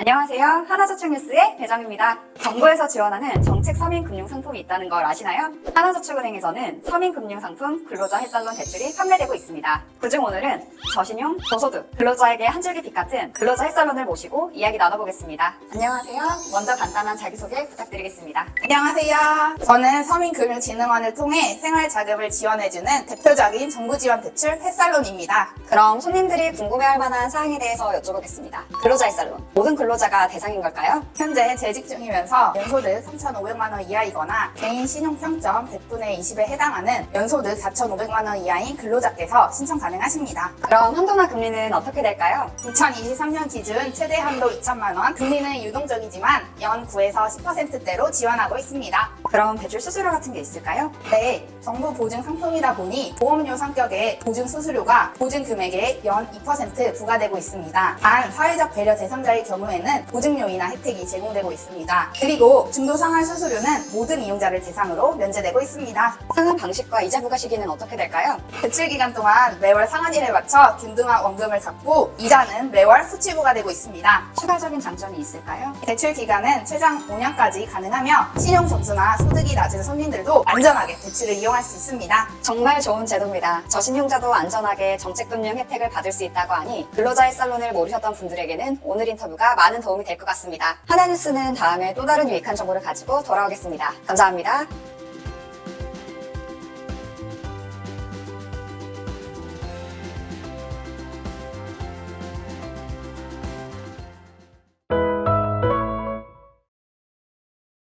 안녕하세요. 하나저축 뉴스의 배정입니다. 정부에서 지원하는 정책 서민 금융 상품이 있다는 걸 아시나요? 하나저축은행에서는 서민 금융 상품 근로자 햇살론 대출이 판매되고 있습니다. 그중 오늘은 저신용, 저소득, 근로자에게 한 줄기 빛 같은 근로자 햇살론을 모시고 이야기 나눠보겠습니다. 안녕하세요. 먼저 간단한 자기소개 부탁드리겠습니다. 안녕하세요. 저는 서민금융진흥원을 통해 생활자급을 지원해주는 대표적인 정부 지원 대출 햇살론입니다. 그럼 손님들이 궁금해할 만한 사항에 대해서 여쭤보겠습니다. 근로자 햇살론. 모든 근로 자가 대상인 걸까요? 현재 재직 중이면서 연소득 3,500만 원 이하이거나 개인 신용평점 100분의 20에 해당하는 연소득 4,500만 원 이하인 근로자께서 신청 가능하십니다. 그럼 한도나 금리는 어떻게 될까요? 2023년 기준 최대 한도 2천만 원, 금리는 유동적이지만 연 9에서 10%대로 지원하고 있습니다. 그럼 대출 수수료 같은 게 있을까요? 네, 정부 보증 상품이다 보니 보험료 성격의 보증 수수료가 보증 금액의 연 2% 부과되고 있습니다. 단 사회적 배려 대상자의 경우에는 보증료이나 혜택이 제공되고 있습니다. 그리고 중도 상환 수수료는 모든 이용자를 대상으로 면제되고 있습니다. 상환 방식과 이자 부과 시기는 어떻게 될까요? 대출 기간 동안 매월 상환일에 맞춰 균등한 원금을 갚고 이자는 매월 수치 부과되고 있습니다. 추가적인 장점이 있을까요? 대출 기간은 최장 5년까지 가능하며 신용 점수나 소득이 낮은 손님들도 안전하게 대출을 이용할 수 있습니다. 정말 좋은 제도입니다. 저신용자도 안전하게 정책금융 혜택을 받을 수 있다고 하니 근로자의 살론을 모르셨던 분들에게는 오늘 인터뷰가 많은 도움이 될 것 같습니다. 하나뉴스는 다음에 또 다른 유익한 정보를 가지고 돌아오겠습니다. 감사합니다.